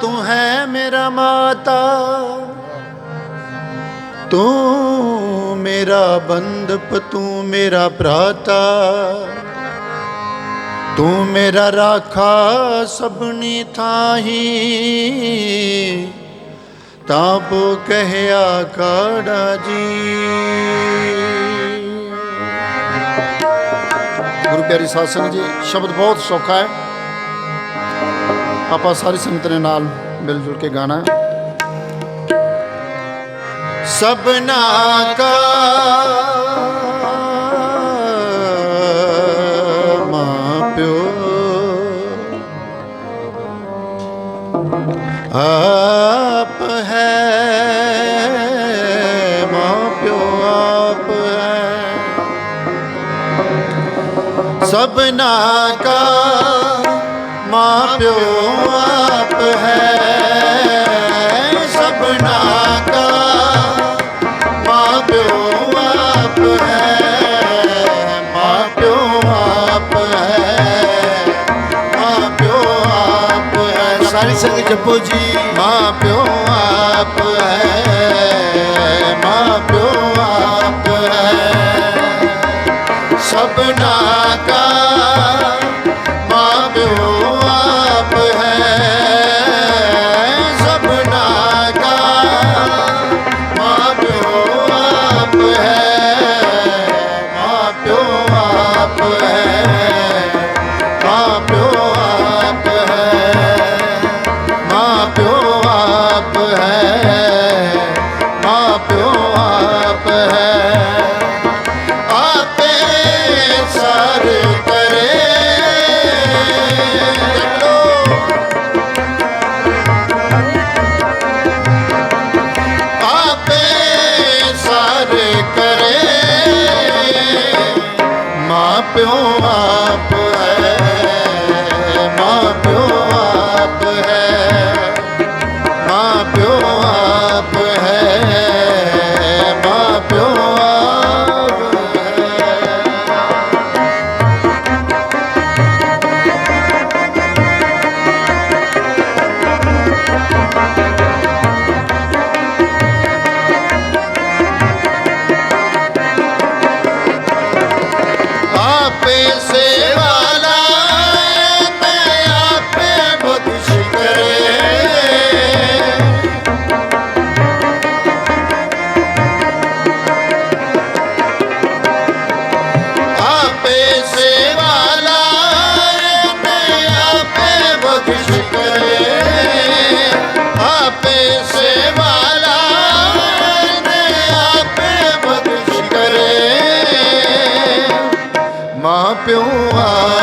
तू है मेरा माता। तू मेरा बंधप, तू मेरा प्राता तू मेरा राखा सबनी थाही। तापो कह काड़ा जी। गुरु प्यारी सासंग जी, शब्द बहुत सौखा है। ਆਪਾਂ ਸਾਰੀ ਸੰਗਤ ਨੇ ਨਾਲ ਮਿਲ ਜੁਲ ਕੇ ਗਾਣਾ। ਹੈ ਸਭਨਾ ਕਾ ਮਾਂ ਪਿਓ। ਆਪ ਹੈ, ਮਾਂ ਪਿਓ ਆਪ ਹੈ। ਸਭਨਾ ਕਾ ਮਾਂ ਪਿਓ ਆਪ ਹੈ ਸਭਨਾ ਕਾ। ਮਾਂ ਪਿਓ ਆਪ ਹੈ ਮਾਂ ਪਿਓ ਆਪ ਹੈ। ਮਾਂ ਪਿਓ ਆਪ ਹੈ ਸਾਰੀ ਸੰਗ ਜਪੋ ਜੀ। ਮਾਂ ਪਿਓ ਆਪ ਹੈ। ਪਿਓ ਆਪ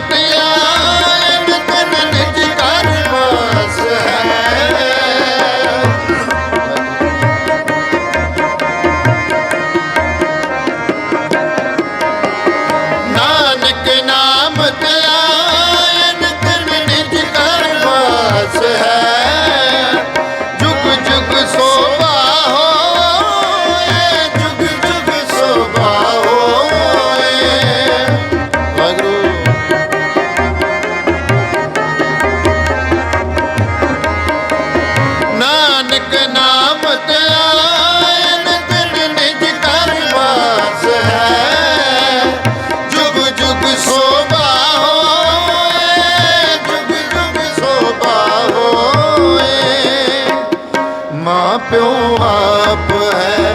ಕಟ್ಟೆಯ ਆਪ ਹੈ